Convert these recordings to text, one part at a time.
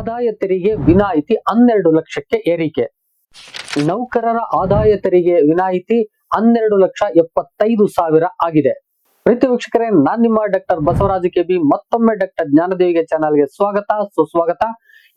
ಆದಾಯ ತೆರಿಗೆ ವಿನಾಯಿತಿ ಹನ್ನೆರಡು ಲಕ್ಷಕ್ಕೆ ಏರಿಕೆ. ನೌಕರರ ಆದಾಯ ತೆರಿಗೆ ವಿನಾಯಿತಿ ಹನ್ನೆರಡು ಲಕ್ಷ ಎಪ್ಪತ್ತೈದು ಸಾವಿರ ಆಗಿದೆ. ಪ್ರೀತಿ ವೀಕ್ಷಕರೇ, ನಾನ್ ನಿಮ್ಮ ಡಾಕ್ಟರ್ ಬಸವರಾಜ ಕೆಬಿ, ಮತ್ತೊಮ್ಮೆ ಡಾಕ್ಟರ್ ಜ್ಞಾನದೇವಿಗೆ ಚಾನಲ್ಗೆ ಸ್ವಾಗತ. ಸುಸ್ವಾಗತ.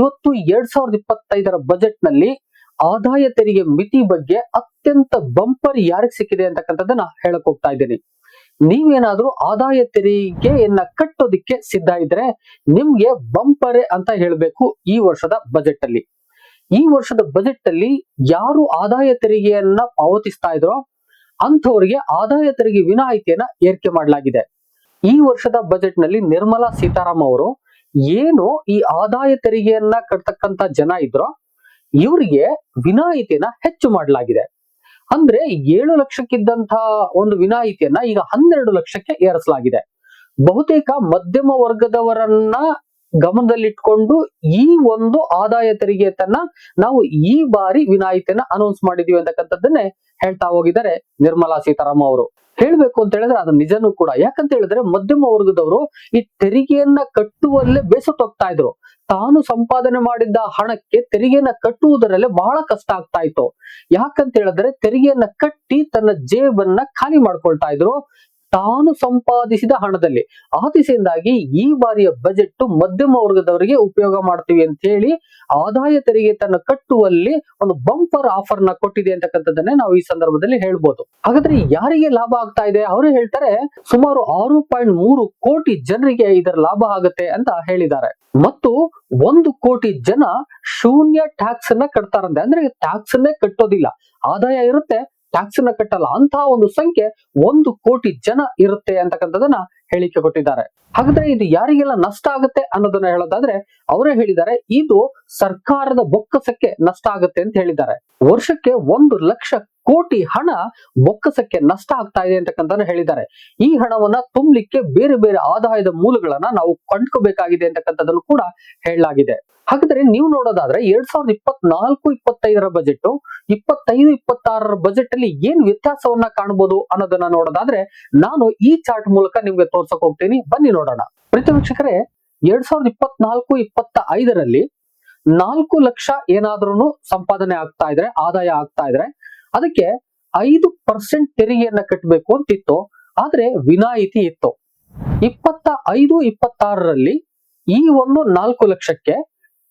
ಇವತ್ತು ಎರಡ್ ಸಾವಿರದ ಇಪ್ಪತ್ತೈದರ ಬಜೆಟ್ನಲ್ಲಿ ಆದಾಯ ತೆರಿಗೆ ಮಿತಿ ಬಗ್ಗೆ ಅತ್ಯಂತ ಬಂಪರ್ ಯಾರಿಗೆ ಸಿಕ್ಕಿದೆ ಅಂತಕ್ಕಂಥದ್ದನ್ನ ಹೇಳಕ್ ಹೋಗ್ತಾ ಇದ್ದೀನಿ. ನೀವೇನಾದ್ರೂ ಆದಾಯ ತೆರಿಗೆಯನ್ನ ಕಟ್ಟೋದಿಕ್ಕೆ ಸಿದ್ಧ ಇದ್ರೆ ನಿಮ್ಗೆ ಬಂಪರೆ ಅಂತ ಹೇಳ್ಬೇಕು ಈ ವರ್ಷದ ಬಜೆಟ್ ಅಲ್ಲಿ. ಈ ವರ್ಷದ ಬಜೆಟ್ ಅಲ್ಲಿ ಯಾರು ಆದಾಯ ತೆರಿಗೆಯನ್ನ ಪಾವತಿಸ್ತಾ ಇದ್ರೋ ಅಂಥವರಿಗೆ ಆದಾಯ ತೆರಿಗೆ ವಿನಾಯಿತಿಯನ್ನ ಏರಿಕೆ ಮಾಡಲಾಗಿದೆ. ಈ ವರ್ಷದ ಬಜೆಟ್ನಲ್ಲಿ ನಿರ್ಮಲಾ ಸೀತಾರಾಮ್ ಅವರು ಏನು ಈ ಆದಾಯ ತೆರಿಗೆಯನ್ನ ಕಟ್ತಕ್ಕಂತ ಜನ ಇದ್ರೋ ಇವರಿಗೆ ವಿನಾಯಿತಿಯನ್ನ ಹೆಚ್ಚು ಮಾಡಲಾಗಿದೆ. ಅಂದ್ರೆ ಏಳು ಲಕ್ಷಕ್ಕಿದ್ದಂತಹ ಒಂದು ವಿನಾಯಿತಿಯನ್ನ ಈಗ ಹನ್ನೆರಡು ಲಕ್ಷಕ್ಕೆ ಏರಿಸಲಾಗಿದೆ. ಬಹುತೇಕ ಮಧ್ಯಮ ವರ್ಗದವರನ್ನ ಗಮನದಲ್ಲಿಟ್ಕೊಂಡು ಈ ಒಂದು ಆದಾಯ ತೆರಿಗೆ ತನ್ನ ನಾವು ಈ ಬಾರಿ ವಿನಾಯಿತಿಯನ್ನ ಅನೌನ್ಸ್ ಮಾಡಿದೀವಿ ಅಂತಕ್ಕಂಥದ್ದನ್ನೇ ಹೇಳ್ತಾ ಹೋಗಿದ್ದಾರೆ ನಿರ್ಮಲಾ ಸೀತಾರಾಮ ಅವರು. ಹೇಳ್ಬೇಕು ಅಂತ ಹೇಳಿದ್ರೆ ಅದು ನಿಜನೂ ಕೂಡ. ಯಾಕಂತ ಹೇಳಿದ್ರೆ ಮಧ್ಯಮ ವರ್ಗದವರು ಈ ತೆರಿಗೆಯನ್ನ ಕಟ್ಟುವಲ್ಲೇ ಬೇಸತ್ತೋಗ್ತಾ ಇದ್ರು. ತಾನು ಸಂಪಾದನೆ ಮಾಡಿದ್ದ ಹಣಕ್ಕೆ ತೆರಿಗೆಯನ್ನ ಕಟ್ಟುವುದರಲ್ಲೇ ಬಹಳ ಕಷ್ಟ ಆಗ್ತಾ ಇತ್ತು. ಯಾಕಂತ ಹೇಳಿದ್ರೆ ತೆರಿಗೆಯನ್ನ ಕಟ್ಟಿ ತನ್ನ ಜೇಬನ್ನ ಖಾಲಿ ಮಾಡ್ಕೊಳ್ತಾ ಇದ್ರು. ತಾನು ಸಂಪಾದಿಸಿದ ಹಣದಲ್ಲಿ. ಆ ದಿಸೆಯಿಂದಾಗಿ ಈ ಬಾರಿಯ ಬಜೆಟ್ ಮಧ್ಯಮ ವರ್ಗದವರಿಗೆ ಉಪಯೋಗ ಮಾಡ್ತೀವಿ ಅಂತ ಹೇಳಿ ಆದಾಯ ತೆರಿಗೆ ತನ್ನ ಕಟ್ಟುವಲ್ಲಿ ಒಂದು ಬಂಪರ್ ಆಫರ್ನ ಕೊಟ್ಟಿದೆ ಅಂತಕ್ಕಂಥದ್ದನ್ನೇ ನಾವು ಈ ಸಂದರ್ಭದಲ್ಲಿ ಹೇಳ್ಬೋದು. ಹಾಗಾದ್ರೆ ಯಾರಿಗೆ ಲಾಭ ಆಗ್ತಾ ಇದೆ? ಅವರು ಹೇಳ್ತಾರೆ, ಸುಮಾರು ಆರು ಪಾಯಿಂಟ್ ಮೂರು ಕೋಟಿ ಜನರಿಗೆ ಇದರ ಲಾಭ ಆಗುತ್ತೆ ಅಂತ ಹೇಳಿದ್ದಾರೆ. ಮತ್ತು ಒಂದು ಕೋಟಿ ಜನ ಶೂನ್ಯ ಟ್ಯಾಕ್ಸ್ ಅನ್ನ ಕಟ್ತಾರಂತೆ. ಅಂದ್ರೆ ಟ್ಯಾಕ್ಸ್ ಅನ್ನೇ ಕಟ್ಟೋದಿಲ್ಲ. ಆದಾಯ ಇರುತ್ತೆ ಟ್ಯಾಕ್ಸ್ನ ಕಟ್ಟಲ್ಲ ಅಂತ ಒಂದು ಸಂಖ್ಯೆ ಒಂದು ಕೋಟಿ ಜನ ಇರುತ್ತೆ ಅಂತಕ್ಕಂಥದನ್ನ ಹೇಳಿಕೆ ಕೊಟ್ಟಿದ್ದಾರೆ. ಹಾಗಾದ್ರೆ ಇದು ಯಾರಿಗೆಲ್ಲ ನಷ್ಟ ಆಗುತ್ತೆ ಅನ್ನೋದನ್ನ ಹೇಳೋದಾದ್ರೆ, ಅವರೇ ಹೇಳಿದ್ದಾರೆ, ಇದು ಸರ್ಕಾರದ ಬೊಕ್ಕಸಕ್ಕೆ ನಷ್ಟ ಆಗುತ್ತೆ ಅಂತ ಹೇಳಿದ್ದಾರೆ. ವರ್ಷಕ್ಕೆ ಒಂದು ಲಕ್ಷ ಕೋಟಿ ಹಣ ಬೊಕ್ಕಸಕ್ಕೆ ನಷ್ಟ ಆಗ್ತಾ ಇದೆ ಅಂತಕ್ಕಂಥ ಹೇಳಿದ್ದಾರೆ. ಈ ಹಣವನ್ನ ತುಂಬಲಿಕ್ಕೆ ಬೇರೆ ಬೇರೆ ಆದಾಯದ ಮೂಲಗಳನ್ನ ನಾವು ಕಂಡ್ಕೋಬೇಕಾಗಿದೆ ಅಂತಕ್ಕಂಥದ್ದನ್ನು ಕೂಡ ಹೇಳಲಾಗಿದೆ. ಹಾಗಾದ್ರೆ ನೀವು ನೋಡೋದಾದ್ರೆ ಎರಡ್ ಸಾವಿರದ ಇಪ್ಪತ್ನಾಲ್ಕು, ಇಪ್ಪತ್ತೈದರ ಬಜೆಟ್ ಇಪ್ಪತ್ತೈದು, ಇಪ್ಪತ್ತಾರರ ಬಜೆಟ್ ಅಲ್ಲಿ ಏನ್ ವ್ಯತ್ಯಾಸವನ್ನ ಕಾಣಬಹುದು ಅನ್ನೋದನ್ನ ನೋಡೋದಾದ್ರೆ ನಾನು ಈ ಚಾರ್ಟ್ ಮೂಲಕ ನಿಮ್ಗೆ ತೋರ್ಸಕ್ ಹೋಗ್ತೀನಿ. ಬನ್ನಿ ನೋಡೋಣ. ಪ್ರೀತಿ ವೀಕ್ಷಕರೇ ಎರಡ್ ಸಾವಿರದ ಇಪ್ಪತ್ನಾಲ್ಕು ಇಪ್ಪತ್ತ ಐದರಲ್ಲಿ ನಾಲ್ಕು ಲಕ್ಷ ಏನಾದ್ರೂ ಸಂಪಾದನೆ ಆಗ್ತಾ ಇದ್ರೆ, ಆದಾಯ ಆಗ್ತಾ ಇದ್ರೆ ಅದಕ್ಕೆ ಐದು ಪರ್ಸೆಂಟ್ ತೆರಿಗೆಯನ್ನ ಕಟ್ಟಬೇಕು ಅಂತಿತ್ತು. ಆದ್ರೆ ವಿನಾಯಿತಿ ಇತ್ತು. ಇಪ್ಪತ್ತ ಐದು, ಇಪ್ಪತ್ತಾರರಲ್ಲಿ ಈ ಒಂದು ನಾಲ್ಕು ಲಕ್ಷಕ್ಕೆ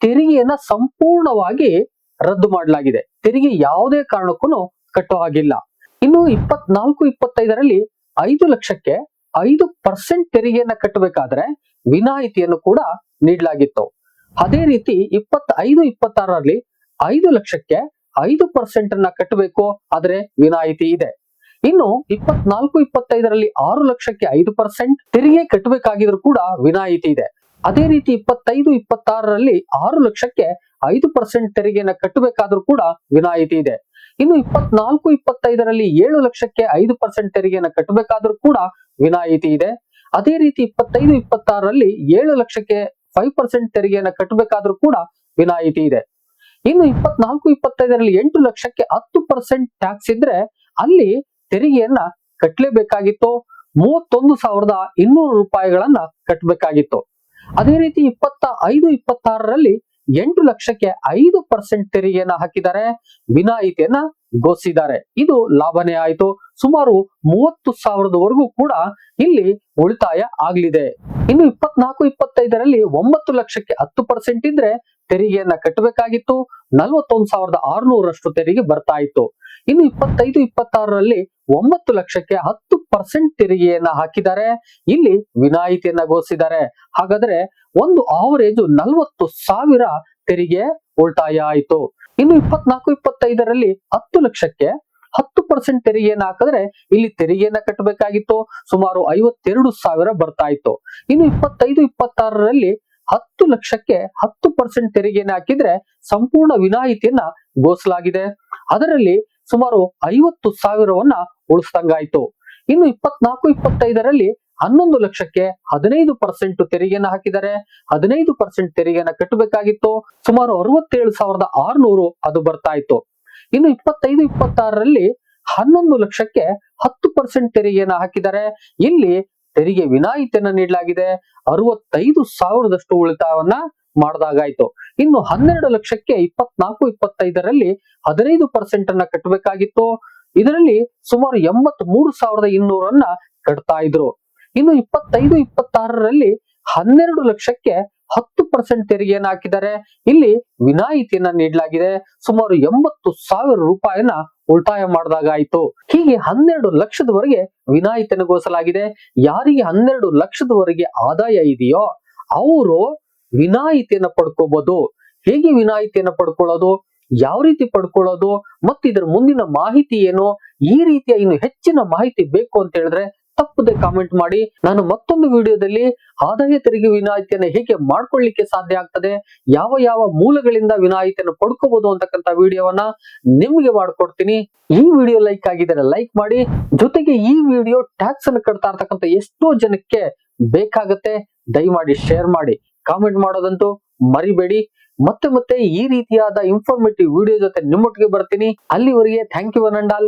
ತೆರಿಗೆಯನ್ನ ಸಂಪೂರ್ಣವಾಗಿ ರದ್ದು ಮಾಡಲಾಗಿದೆ. ತೆರಿಗೆ ಯಾವುದೇ ಕಾರಣಕ್ಕೂ ಕಟ್ಟೋ ಹಾಗಿಲ್ಲ. ಇನ್ನು ಇಪ್ಪತ್ನಾಲ್ಕು, ಇಪ್ಪತ್ತೈದರಲ್ಲಿ ಐದು ಲಕ್ಷಕ್ಕೆ ಐದು ಪರ್ಸೆಂಟ್ ತೆರಿಗೆಯನ್ನ ಕಟ್ಟಬೇಕಾದ್ರೆ ವಿನಾಯಿತಿಯನ್ನು ಕೂಡ ನೀಡಲಾಗಿತ್ತು. ಅದೇ ರೀತಿ ಇಪ್ಪತ್ತೈದು, ಇಪ್ಪತ್ತಾರರಲ್ಲಿ ಐದು ಲಕ್ಷಕ್ಕೆ ಐದು ಪರ್ಸೆಂಟ್ ಅನ್ನ ಕಟ್ಟಬೇಕು, ಆದ್ರೆ ವಿನಾಯಿತಿ ಇದೆ. ಇನ್ನು ಇಪ್ಪತ್ನಾಲ್ಕು, ಇಪ್ಪತ್ತೈದರಲ್ಲಿ ಆರು ಲಕ್ಷಕ್ಕೆ ಐದು ಪರ್ಸೆಂಟ್ ತೆರಿಗೆ ಕಟ್ಟಬೇಕಾಗಿದ್ರು ಕೂಡ ವಿನಾಯಿತಿ ಇದೆ. ಅದೇ ರೀತಿ ಇಪ್ಪತ್ತೈದು, ಇಪ್ಪತ್ತಾರರಲ್ಲಿ ಆರು ಲಕ್ಷಕ್ಕೆ ಐದು ಪರ್ಸೆಂಟ್ ತೆರಿಗೆಯನ್ನ ಕಟ್ಟಬೇಕಾದ್ರೂ ಕೂಡ ವಿನಾಯಿತಿ ಇದೆ. ಇನ್ನು ಇಪ್ಪತ್ನಾಲ್ಕು, ಇಪ್ಪತ್ತೈದರಲ್ಲಿ ಏಳು ಲಕ್ಷಕ್ಕೆ ಐದು ಪರ್ಸೆಂಟ್ ತೆರಿಗೆಯನ್ನ ಕಟ್ಟಬೇಕಾದ್ರೂ ಕೂಡ ವಿನಾಯಿತಿ ಇದೆ. ಅದೇ ರೀತಿ ಇಪ್ಪತ್ತೈದು, ಇಪ್ಪತ್ತಾರರಲ್ಲಿ ಏಳು ಲಕ್ಷಕ್ಕೆ ಫೈವ್ ಪರ್ಸೆಂಟ್ ತೆರಿಗೆಯನ್ನ ಕಟ್ಟಬೇಕಾದ್ರೂ ಕೂಡ ವಿನಾಯಿತಿ ಇದೆ. ಇನ್ನು ಇಪ್ಪತ್ನಾಲ್ಕು, ಇಪ್ಪತ್ತೈದರಲ್ಲಿ ಎಂಟು ಲಕ್ಷಕ್ಕೆ ಹತ್ತು ಪರ್ಸೆಂಟ್ ಟ್ಯಾಕ್ಸ್ ಇದ್ರೆ ಅಲ್ಲಿ ತೆರಿಗೆಯನ್ನ ಕಟ್ಟಲೇಬೇಕಾಗಿತ್ತು ಮೂವತ್ತೊಂದು ಸಾವಿರದ ಇನ್ನೂರು ರೂಪಾಯಿಗಳನ್ನ ಕಟ್ಟಬೇಕಾಗಿತ್ತು ಅದೇ ರೀತಿ ಇಪ್ಪತ್ತ ಐದು ಇಪ್ಪತ್ತಾರರಲ್ಲಿ ಎಂಟು ಲಕ್ಷಕ್ಕೆ ಐದು ಪರ್ಸೆಂಟ್ ತೆರಿಗೆಯನ್ನ ಹಾಕಿದ್ದಾರೆ. ವಿನಾಯಿತಿಯನ್ನ ಘೋಷಿಸಿದ್ದಾರೆ. ಇದು ಲಾಭನೇ ಆಯಿತು. ಸುಮಾರು ಮೂವತ್ತು ಸಾವಿರದವರೆಗೂ ಕೂಡ ಇಲ್ಲಿ ಉಳಿತಾಯ ಆಗಲಿದೆ. ಇನ್ನು ಇಪ್ಪತ್ನಾಲ್ಕು, ಇಪ್ಪತ್ತೈದರಲ್ಲಿ ಒಂಬತ್ತು ಲಕ್ಷಕ್ಕೆ ಹತ್ತು ಪರ್ಸೆಂಟ್ ಇದ್ರೆ ತೆರಿಗೆಯನ್ನ ಕಟ್ಟಬೇಕಾಗಿತ್ತು. ನಲವತ್ತೊಂದು ಸಾವಿರದ ಆರುನೂರಷ್ಟು ತೆರಿಗೆ ಬರ್ತಾ ಇತ್ತು. ಇನ್ನು ಇಪ್ಪತ್ತೈದು, ಇಪ್ಪತ್ತಾರರಲ್ಲಿ ಒಂಬತ್ತು ಲಕ್ಷಕ್ಕೆ ಹತ್ತು ಪರ್ಸೆಂಟ್ ತೆರಿಗೆಯನ್ನ ಹಾಕಿದ್ದಾರೆ. ಇಲ್ಲಿ ವಿನಾಯಿತಿಯನ್ನ ಘೋಷಿಸಿದ್ದಾರೆ. ಹಾಗಾದ್ರೆ ಒಂದು ಆವರೇಜು ನಲವತ್ತು ಸಾವಿರ ತೆರಿಗೆ ಉಳಿತಾಯ ಆಯಿತು. ಇನ್ನು ಇಪ್ಪತ್ನಾಲ್ಕು, ಇಪ್ಪತ್ತೈದರಲ್ಲಿ ಹತ್ತು ಲಕ್ಷಕ್ಕೆ ಹತ್ತು ಪರ್ಸೆಂಟ್ ತೆರಿಗೆಯನ್ನು ಹಾಕಿದ್ರೆ ಇಲ್ಲಿ ತೆರಿಗೆಯನ್ನ ಕಟ್ಟಬೇಕಾಗಿತ್ತು. ಸುಮಾರು ಐವತ್ತೆರಡು ಸಾವಿರ ಬರ್ತಾ ಇತ್ತು. ಇನ್ನು ಇಪ್ಪತ್ತೈದು, ಇಪ್ಪತ್ತಾರರಲ್ಲಿ ಹತ್ತು ಲಕ್ಷಕ್ಕೆ ಹತ್ತು ಪರ್ಸೆಂಟ್ ತೆರಿಗೆಯನ್ನು ಹಾಕಿದ್ರೆ ಸಂಪೂರ್ಣ ವಿನಾಯಿತಿಯನ್ನ ಘೋಷಲಾಗಿದೆ ಅದರಲ್ಲಿ ಸುಮಾರು ಐವತ್ತು ಸಾವಿರವನ್ನ ಉಳಿಸ್ದಂಗಾಯ್ತು. ಇನ್ನು ಇಪ್ಪತ್ನಾಲ್ಕು, ಇಪ್ಪತ್ತೈದರಲ್ಲಿ ಹನ್ನೊಂದು ಲಕ್ಷಕ್ಕೆ ಹದಿನೈದು ಪರ್ಸೆಂಟ್ ತೆರಿಗೆಯನ್ನ ಹಾಕಿದರೆ ಹದಿನೈದು ಪರ್ಸೆಂಟ್ ತೆರಿಗೆಯನ್ನ ಕಟ್ಟಬೇಕಾಗಿತ್ತು. ಸುಮಾರು ಅರವತ್ತೇಳು ಸಾವಿರದ ಆರುನೂರು ಅದು ಬರ್ತಾ ಇತ್ತು. ಇನ್ನು ಇಪ್ಪತ್ತೈದು, ಇಪ್ಪತ್ತಾರರಲ್ಲಿ ಹನ್ನೊಂದು ಲಕ್ಷಕ್ಕೆ ಹತ್ತು ಪರ್ಸೆಂಟ್ ತೆರಿಗೆಯನ್ನ ಹಾಕಿದರೆ ಇಲ್ಲಿ ತೆರಿಗೆ ವಿನಾಯಿತಿಯನ್ನ ನೀಡಲಾಗಿದೆ. ಅರವತ್ತೈದು ಸಾವಿರದಷ್ಟು ಉಳಿತಾಯವನ್ನ ಮಾಡಿದಾಗಾಯ್ತು. ಇನ್ನು ಹನ್ನೆರಡು ಲಕ್ಷಕ್ಕೆ ಇಪ್ಪತ್ನಾಲ್ಕು, ಇಪ್ಪತ್ತೈದರಲ್ಲಿ ಹದಿನೈದು ಪರ್ಸೆಂಟ್ ಅನ್ನ ಕಟ್ಟಬೇಕಾಗಿತ್ತು. ಇದರಲ್ಲಿ ಸುಮಾರು ಎಂಬತ್ ಮೂರು ಸಾವಿರದ ಇನ್ನೂರನ್ನ ಕಟ್ತಾ ಇದ್ರು. ಇನ್ನು ಇಪ್ಪತ್ತೈದು, ಇಪ್ಪತ್ತಾರರಲ್ಲಿ ಹನ್ನೆರಡು ಲಕ್ಷಕ್ಕೆ ಹತ್ತು ಪರ್ಸೆಂಟ್ ತೆರಿಗೆಯನ್ನು ಹಾಕಿದ್ದಾರೆ. ಇಲ್ಲಿ ವಿನಾಯಿತಿಯನ್ನ ನೀಡಲಾಗಿದೆ. ಸುಮಾರು ಎಂಬತ್ತು ಸಾವಿರ ರೂಪಾಯಿನ ಉಳಿತಾಯ ಮಾಡಿದಾಗ ಆಯ್ತು ಹೀಗೆ ಹನ್ನೆರಡು ಲಕ್ಷದವರೆಗೆ ವಿನಾಯಿತಿಯನ್ನು ಘೋಷಿಸಲಾಗಿದೆ. ಯಾರಿಗೆ ಹನ್ನೆರಡು ಲಕ್ಷದವರೆಗೆ ಆದಾಯ ಇದೆಯೋ ಅವರು ವಿನಾಯಿತಿಯನ್ನ ಪಡ್ಕೋಬಹುದು ಹೇಗೆ ವಿನಾಯಿತಿಯನ್ನ ಪಡ್ಕೊಳ್ಳೋದು? ಯಾವ ರೀತಿ ಪಡ್ಕೊಳ್ಳೋದು? ಮತ್ತು ಇದರ ಮುಂದಿನ ಮಾಹಿತಿ ಏನು? ಈ ರೀತಿಯ ಇನ್ನು ಹೆಚ್ಚಿನ ಮಾಹಿತಿ ಬೇಕು ಅಂತ ಹೇಳಿದ್ರೆ ತಪ್ಪದೆ ಕಾಮೆಂಟ್ ಮಾಡಿ. ನಾನು ಮತ್ತೊಂದು ವಿಡಿಯೋದಲ್ಲಿ ಆದಾಯ ತೆರಿಗೆ ವಿನಾಯಿತಿಯನ್ನು ಹೇಗೆ ಮಾಡ್ಕೊಳ್ಳಿಕ್ಕೆ ಸಾಧ್ಯ ಆಗ್ತದೆ. ಯಾವ ಯಾವ ಮೂಲಗಳಿಂದ ವಿನಾಯಿತಿಯನ್ನು ಪಡ್ಕೋಬಹುದು ಅಂತಕ್ಕಂಥ ವಿಡಿಯೋವನ್ನ ನಿಮ್ಗೆ ಮಾಡ್ಕೊಡ್ತೀನಿ. ಈ ವಿಡಿಯೋ ಲೈಕ್ ಆಗಿದ್ರೆ ಲೈಕ್ ಮಾಡಿ. ಜೊತೆಗೆ ಈ ವಿಡಿಯೋ ಟ್ಯಾಕ್ಸ್ ಅನ್ನು ಕಟ್ತಾ ಇರ್ತಕ್ಕಂಥ ಎಷ್ಟೋ ಜನಕ್ಕೆ ಬೇಕಾಗತ್ತೆ, ದಯಮಾಡಿ ಶೇರ್ ಮಾಡಿ. ಕಾಮೆಂಟ್ ಮಾಡೋದಂತೂ ಮರಿಬೇಡಿ. ಮತ್ತೆ ಮತ್ತೆ ಈ ರೀತಿಯಾದ ಇನ್ಫಾರ್ಮೇಟಿವ್ ವಿಡಿಯೋ ಜೊತೆ ನಿಮ್ಮೊಟ್ಟಿಗೆ ಬರ್ತೀನಿ. ಅಲ್ಲಿವರೆಗೆ ಥ್ಯಾಂಕ್ ಯು ಅನಂಡಾಲ್.